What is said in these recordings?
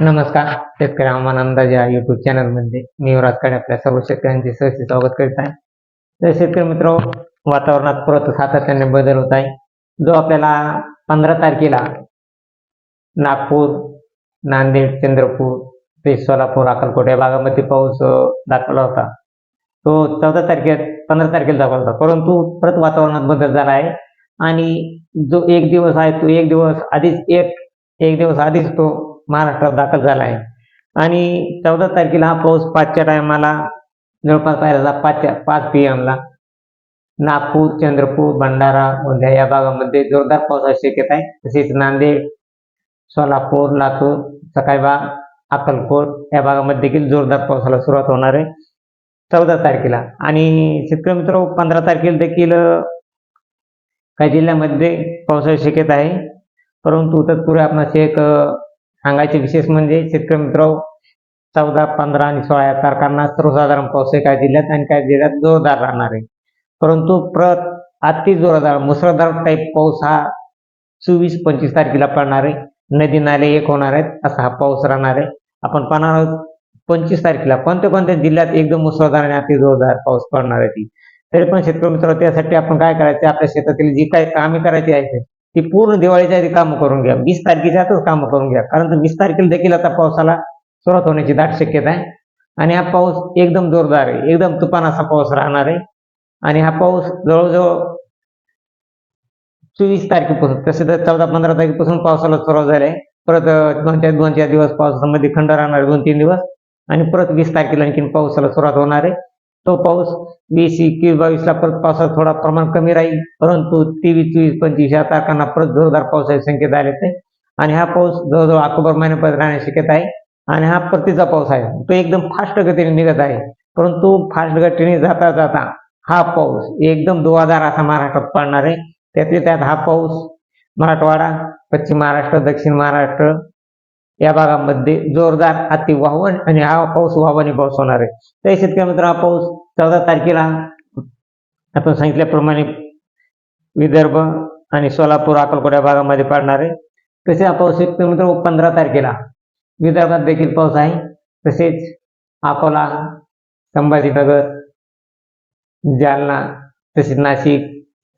नमस्कार शेतकरी हवामान अंदाज या युट्यूब चॅनलमध्ये मी युवराज आपल्या सर्व शेतकऱ्यांचे सहसी स्वागत करीत आहे. तर शेतकरी मित्र वातावरणात परत सातत्याने बदल होत आहे. जो आपल्याला पंधरा तारखेला नागपूर नांदेड चंद्रपूर ते सोलापूर अक्कलकोट या भागामध्ये पाऊस दाखवला होता. तो चौदा तारखेत पंधरा तारखेला दाखवला होता. परंतु परत वातावरणात बदल झाला आहे आणि जो एक दिवस आहे तो एक दिवस आधीच एक एक दिवस आधीच तो महाराष्ट्रात दाखल झाला आहे. आणि चौदा तारखेला हा पाऊस पाचच्या टायमाला जवळपास पाहिला पाचच्या पाच पी एमला नागपूर चंद्रपूर भंडारा गोंदिया या भागामध्ये जोरदार पावसाची शक्यता आहे. तसेच नांदेड सोलापूर लातूर सकाळबाग अक्कलकोट या भागामध्ये देखील जोरदार पावसाला सुरुवात होणार आहे. चौदा तारखेला. आणि शेतकरी मित्र पंधरा तारखेला देखील काही जिल्ह्यामध्ये पावसाची शक्यता आहे. परंतु तत्पूर्वी आपणास एक सांगायचे विशेष म्हणजे शेतकरी मित्र चौदा पंधरा आणि सोळा या तारखांना सर्वसाधारण पाऊस आहे काही जिल्ह्यात आणि काही जिल्ह्यात जोरदार राहणार आहे. परंतु प्रत अति जोरदार मुसळधार टाईप पाऊस हा चोवीस पंचवीस तारखेला पडणार आहे. नदी नाले एक होणार आहेत असा हा पाऊस राहणार आहे. आपण पाहणार आहोत पंचवीस तारखेला कोणत्या कोणत्या जिल्ह्यात एकदम मुसळधार आणि अति जोरदार पाऊस पडणार आहे ती. तरी पण शेतकरी मित्र त्यासाठी आपण काय करायचं आपल्या शेतातील जी काही कामे करायची आहेत ती पूर्ण दिवाळीच्या आधी कामं करून घ्या. वीस तारखेच्या आतच कामं करून घ्या. कारण वीस तारखेला देखील आता पावसाला सुरुवात होण्याची दाट शक्यता आहे. आणि हा पाऊस एकदम जोरदार आहे. एकदम तुफान असा पाऊस राहणार आहे. आणि हा पाऊस जवळजवळ चोवीस तारखेपासून तसे तर चौदा पंधरा तारखेपासून पावसाला सुरुवात झाली आहे. परत दोन चार दोन चार दिवस पावसामध्ये खंड राहणार दोन तीन दिवस. आणि परत वीस तारखेला आणखीन पावसाला सुरुवात होणार आहे. तो पाऊस वीस एकवीस बावीसला परत पावसाचं थोडा प्रमाण कमी राहील. परंतु तेवीस चोवीस पंचवीस या तारखांना परत जोरदार पावसाचे संकेत आले होते. आणि हा पाऊस जवळजवळ ऑक्टोबर महिन्यापर्यंत राहण्याची शक्यता आहे. आणि हा परतीचा पाऊस आहे. तो एकदम फास्ट गतीने निघत आहे. परंतु फास्ट गतीने जाता जाता हा पाऊस एकदम दुवादार असा महाराष्ट्रात पडणार आहे. त्यातल्या त्यात हा पाऊस मराठवाडा पश्चिम महाराष्ट्र दक्षिण महाराष्ट्र या भागामध्ये जोरदार अति वाहवन आणि हा पाऊस वाहवानी पाऊस होणार आहे. तर शेतकरी मित्र हा पाऊस चौदा तारखेला आपण सांगितल्याप्रमाणे विदर्भ आणि सोलापूर अकोलकोट या भागामध्ये पडणार आहे. तसे हा पाऊस शेतकरी मित्र पंधरा तारखेला विदर्भात देखील पाऊस आहे. तसेच अकोला संभाजीनगर जालना तसेच नाशिक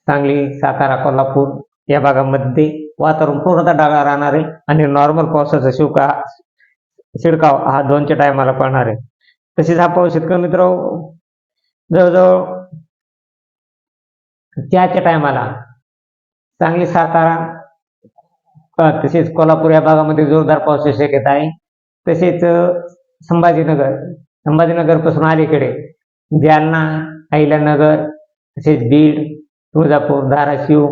सांगली सातारा कोल्हापूर या भागामध्ये वातावरण पूर्णतः ढगाळ राहणार आहे. आणि नॉर्मल पावसाचा शिवका शिडकाव हा दोनच्या टायमाला पडणार आहे. तसेच हा पाऊस शेतकरी मित्र जवळजवळ त्याच्या टायमाला सांगली सातारा तसेच कोल्हापूर या भागामध्ये जोरदार पावसाची शक्यता आहे. तसेच संभाजीनगर संभाजीनगरपासून अलीकडे जालना अहिल्यानगर तसेच बीड तुळजापूर धाराशिव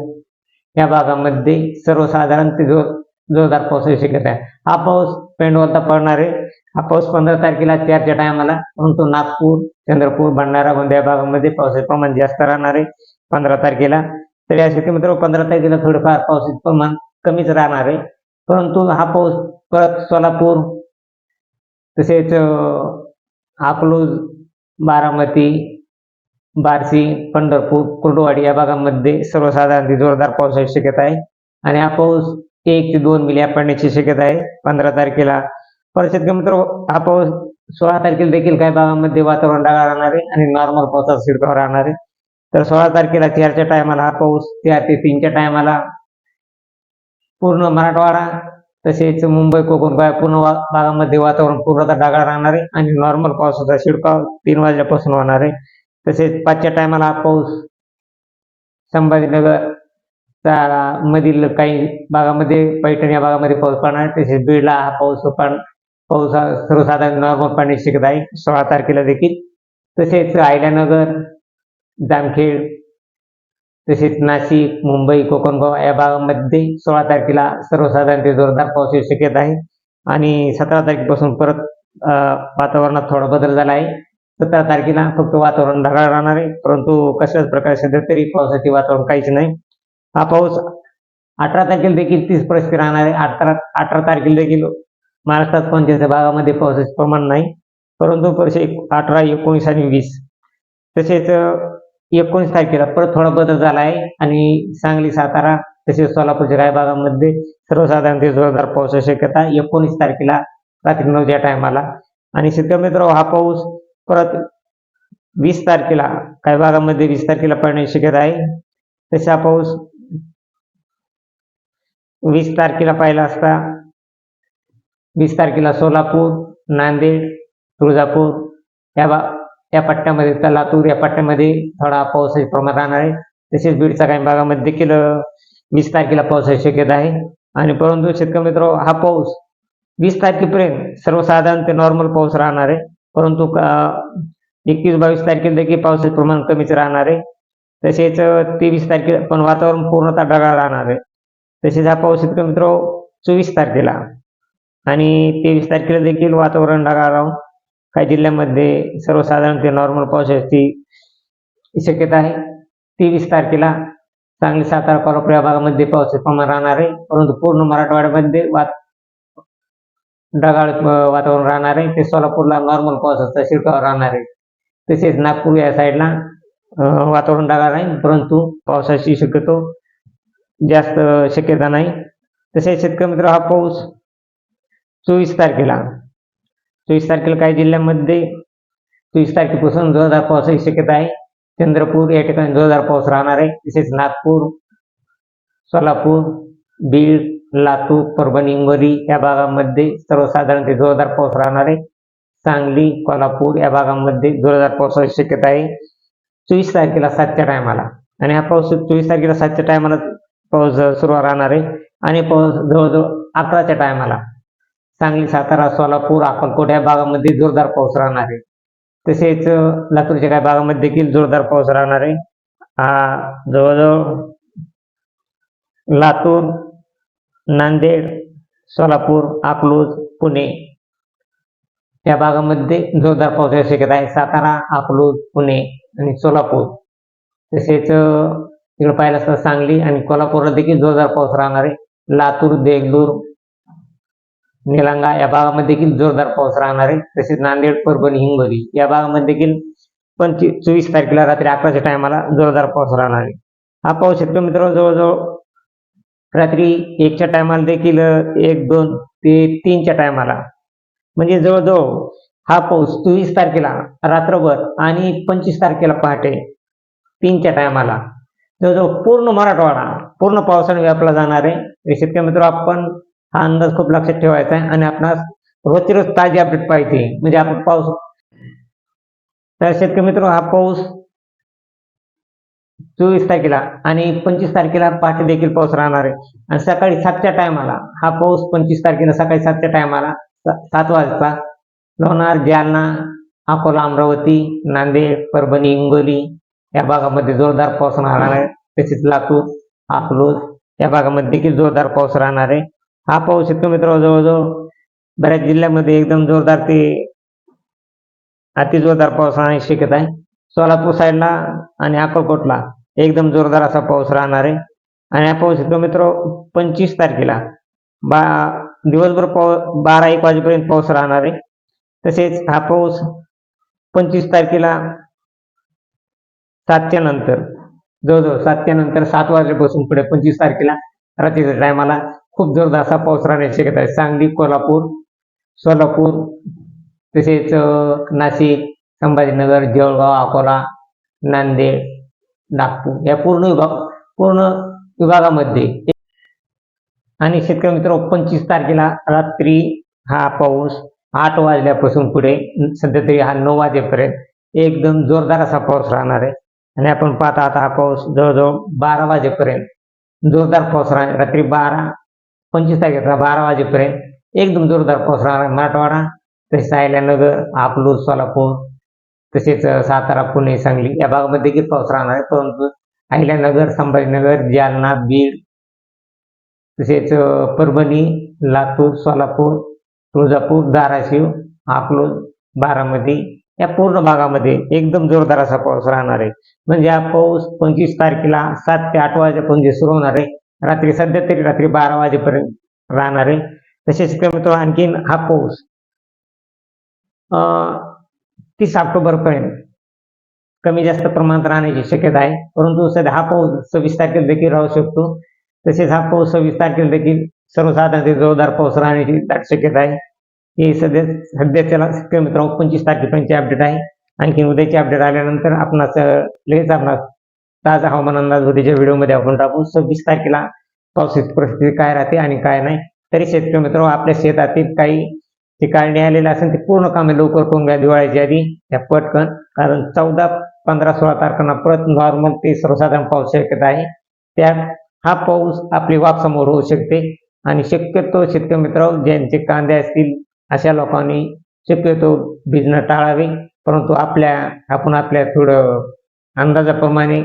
या भागामध्ये सर्वसाधारण ते जोर जोरदार पावसाची शकत आहे. हा पाऊस पेंडवलता पडणार आहे. हा पाऊस पंधरा तारखेला चारच्या टायमाला परंतु नागपूर चंद्रपूर भंडारा गोंदिया या भागामध्ये पावसाचे प्रमाण जास्त राहणार आहे. पंधरा तारखेला. तर या शेती मित्र पंधरा तारखेला थोडंफार पावसाचे प्रमाण कमीच राहणार आहे. परंतु हा पाऊस परत सोलापूर तसेच अकलूज बारामती बार्शी पंढरपूर कुर्डवाडी या भागामध्ये सर्वसाधारण जोरदार पावसाची शक्यता आहे. आणि हा पाऊस एक ते दोन मिली पडण्याची शक्यता आहे. पंधरा तारखेला परत मित्र हा पाऊस सोळा तारखेला देखील काही भागामध्ये वातावरण ढगाळ राहणार आहे आणि नॉर्मल पावसाचा शिडकाव राहणार आहे. तर सोळा तारखेला चारच्या टायमाला हा पाऊस चार ते तीनच्या टायमाला पूर्ण मराठवाडा तसेच मुंबई कोकण पूर्ण भागामध्ये वातावरण पूर्णतः ढगाळ राहणार आहे आणि नॉर्मल पावसाचा शिडकाव तीन वाजल्यापासून होणार आहे. तसेच पाचच्या टायमाला हा पाऊस संभाजीनगर मधील काही भागामध्ये पैठण या भागामध्ये पाऊस पडणार आहे. तसेच बीडला हा पाऊस पण पाऊस सर्वसाधारण नॉर्मल पडण्याची शक्यता आहे. सोळा तारखेला देखील. तसेच अहिल्यानगर जामखेड तसेच नाशिक मुंबई कोकण गोवा या भागामध्ये सोळा तारखेला सर्वसाधारण ते जोरदार पावसाची शक्यता आहे. आणि सतरा तारखेपासून परत वातावरणात थोडा बदल झाला आहे. सतरा तारखेला फक्त वातावरण ढगाळ राहणार आहे. परंतु कशाच प्रकारे सध्या तरी पावसाचे वातावरण काहीच नाही. हा पाऊस अठरा तारखेला देखील तीस परिस्थिती राहणार आहे. अठरा अठरा तारखेला देखील महाराष्ट्रात कोणत्याच भागामध्ये पावसाचे प्रमाण नाही. परंतु वर्षे अठरा एकोणीस आणि वीस. तसेच एकोणीस तारखेला परत थोडा बदल झाला आहे. आणि सांगली सातारा तसेच सोलापूरच्या काही भागामध्ये सर्वसाधारण ते जोरदार पावसाची शक्यता एकोणीस तारखेला रात्री नऊच्या टायमाला आणि शेतकरी मित्र हा पाऊस परत वीस तारखेला काही भागामध्ये वीस तारखेला पडण्याची शक्यता आहे. तसा पाऊस वीस तारखेला पाहिला असता वीस तारखेला सोलापूर नांदेड तुळजापूर या बा या पट्ट्यामध्ये तर लातूर या पट्ट्यामध्ये थोडा पावसाचे प्रमाण राहणार आहे. तसेच बीडच्या काही भागामध्ये देखील वीस तारखेला पावसाची शक्यता आहे. आणि परंतु शेतकरी मित्र हा पाऊस वीस तारखेपर्यंत सर्वसाधारण ते नॉर्मल पाऊस राहणार आहे. परंतु एकवीस बावीस तारखेला देखील पावसाचे प्रमाण कमीच राहणार आहे. तसेच तेवीस तारखेला पण वातावरण पूर्णतः ढगाळ राहणार आहे. तसेच हा पाऊस इतका मित्र चोवीस तारखेला आणि तेवीस तारखेला देखील वातावरण ढगाळ राहून काही जिल्ह्यामध्ये सर्वसाधारण ते नॉर्मल पावसाची शक्यता आहे. तेवीस तारखेला सांगली सातारा कोल्हापूर या भागामध्ये पावसाचे प्रमाण राहणार आहे. परंतु पूर्ण मराठवाड्यामध्ये वात ढगाळ वातावरण राहणार आहे. ते सोलापूरला नॉर्मल पावसाचा शिरकाव राहणार आहे. तसेच नागपूर या साईडला वातावरण ढगाळ आहे. परंतु पावसाची शक्यतो जास्त शक्यता नाही. तसेच शेतकरी मित्र हा पाऊस चोवीस तारखेला. चोवीस तारखेला काही जिल्ह्यांमध्ये चोवीस तारखेपासून जोरदार पावसाची शक्यता आहे. चंद्रपूर या ठिकाणी जोरदार पाऊस राहणार आहे. तसेच नागपूर सोलापूर बीड लातूर परभणी हिंगोली या भागामध्ये सर्वसाधारण ते जोरदार पाऊस राहणार. आहे सांगली कोल्हापूर या भागामध्ये जोरदार पावसाची शक्यता आहे. चोवीस तारखेला सातच्या टायमाला. आणि हा पाऊस चोवीस तारखेला सातच्या टायमाला पाऊस सुरू राहणार आहे. आणि पाऊस जवळजवळ अकराच्या टायमाला. सांगली सातारा सोलापूर अकोलकोट या भागामध्ये जोरदार पाऊस राहणार आहे. तसेच लातूरच्या काही भागामध्ये देखील जोरदार पाऊस राहणार आहे. हा जवळजवळ लातूर नांदेड सोलापूर अकलूज पुणे. या भागामध्ये जोरदार पावसाची शक्यता आहे सातारा अकलूज पुणे आणि सोलापूर. तसेच अं, तिकडे पाहिलं असतं सांगली आणि कोल्हापूरला देखील जोरदार पाऊस राहणार आहे लातूर देगलूर निलंगा या भागामध्ये देखील जोरदार पाऊस राहणार आहे. तसेच नांदेड परभणी हिंगोली या भागामध्ये देखील पंचवीस चोवीस तारखेला रात्री अकराच्या टायमाला जोरदार पाऊस राहणार आहे. हा पाऊस शेतकरी मित्र जवळजवळ रात्री एकच्या टायमाला देखील एक दोन ते तीनच्या टायमाला म्हणजे जवळजवळ हा पाऊस चोवीस तारखेला रात्रभर आणि पंचवीस तारखेला पहाटे तीनच्या टायमाला जवळजवळ पूर्ण मराठवाडा पूर्ण पावसाने व्यापला जाणार आहे. शेतकरी मित्र आपण हा अंदाज खूप लक्षात ठेवायचा आहे आणि आपणास रोजची रोज ताजी अपडेट पाहिजे म्हणजे आपण पाऊस तर शेतकरी मित्र हा पाऊस चोवीस तारखेला आणि पंचवीस तारखेला पहाटे देखील पाऊस राहणार आहे. आणि सकाळी सातच्या टायमाला हा पाऊस पंचवीस तारखेला सकाळी सातच्या टायमाला सात वाजता लोणार जालना अकोला अमरावती नांदेड परभणी हिंगोली या भागामध्ये जोरदार पाऊस राहणार आहे. तसेच लातूर अकलूज या भागामध्ये देखील जोरदार पाऊस राहणार आहे. हा पाऊस येतो मित्र जवळजवळ बऱ्याच जिल्ह्यामध्ये एकदम जोरदार ते अति जोरदार पाऊस राहण्याची शक्यता आहे. सोलापूर साईडला आणि अक्कलकोटला. एकदम जोरदार असा पाऊस राहणार आहे. आणि हा पाऊस येतो मित्र पंचवीस तारखेला बा दिवसभर पाऊ बारा एक वाजेपर्यंत पाऊस राहणार आहे. तसेच हा पाऊस पंचवीस तारखेला सातच्या नंतर जवळजवळ सातच्या नंतर सात वाजल्यापासून पुढे पंचवीस तारखेला रात्रीच्या टायमाला खूप जोरदार असा पाऊस राहण्याची शक्यता आहे. सांगली कोल्हापूर सोलापूर तसेच नाशिक संभाजीनगर जळगाव अकोला नांदेड नागपूर या पूर्ण विभाग पूर्ण विभागामध्ये. आणि शेतकरी मित्र पंचवीस तारखेला रात्री हा पाऊस आठ वाजल्यापासून पुढे सध्या तरी हा नऊ वाजेपर्यंत एकदम जोरदार असा पाऊस राहणार आहे. आणि आपण पाहता आता हा पाऊस जवळजवळ बारा वाजेपर्यंत जोरदार पाऊस राहणार रात्री बारा पंचवीस तारखेला बारा वाजेपर्यंत एकदम जोरदार पाऊस राहणार मराठवाडा तसेच अहिल्यानगर आपलूर सोलापूर तसेच सातारा पुणे सांगली या भागामध्ये देखील पाऊस राहणार आहे. परंतु अहिल्यानगर संभाजीनगर जालना बीड तसेच परभणी लातूर सोलापूर तुळजापूर धाराशिव अकलूज बारामती या पूर्ण भागामध्ये एकदम जोरदार असा पाऊस राहणार आहे. म्हणजे हा पाऊस पंचवीस तारखेला सात ते आठ वाजेपर्यंत सुरू होणार आहे. रात्री सध्या तरी रात्री बारा वाजेपर्यंत राहणार आहे. तसेच मित्र आणखीन हा पाऊस तीस ऑक्टोबरपर्यंत कमी जास्त प्रमाणात राहण्याची शक्यता आहे. परंतु सध्या हा पाऊस सव्वीस तारखेला देखील राहू शकतो. तसेच हा पाऊस सव्वीस तारखेला देखील सर्वसाधारण जोरदार पाऊस राहण्याची दाट शक्यता आहे. हे सध्या सध्याच्याला शेतकरी मित्रांनो पंचवीस तारखेपर्यंतची अपडेट आहे. आणखी उद्याचे अपडेट आल्यानंतर आपणास लगेच आपणास ताजा हवामान अंदाज उद्याच्या व्हिडिओमध्ये आपण टाकू. सव्वीस तारखेला पावसाची परिस्थिती काय राहते आणि काय नाही. तरी शेतकरी मित्र आपल्या शेतातील काही ते काढणी आलेले असेल ते पूर्ण कामे लवकर करून घ्या दिवाळीच्या आधी. त्या पटकन कारण चौदा पंधरा सोळा तारखांना परत नॉर्मल ते सर्वसाधारण पाऊस शक्यता आहे. त्यात हा पाऊस आपली वाप समोर होऊ शकते. आणि शक्यतो शेतकरी मित्र ज्यांचे कांदे असतील अशा लोकांनी शक्यतो भिजणं टाळावे. परंतु आपल्या आपण आपल्या थोडं अंदाजाप्रमाणे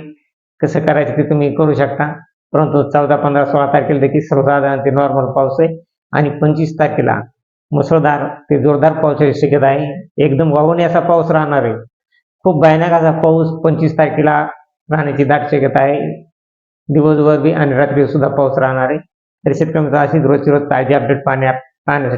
कसं करायचं ते तुम्ही करू शकता. परंतु चौदा पंधरा सोळा तारखेला देखील सर्वसाधारण ते नॉर्मल पाऊस आहे. आणि पंचवीस तारखेला मुसळधार ते जोरदार पावसाची शक्यता आहे. एकदम वाहून असा पाऊस राहणार आहे. खूप भयानक असा पाऊस पंचवीस तारखेला राहण्याची दाट शक्यता आहे. दिवसभर बी आणि रात्री सुद्धा पाऊस राहणार आहे. तरी शेतकऱ्यांचा अशी अशीच रोजची रोज ताजी अपडेट पाहण्या पाहण्यासाठी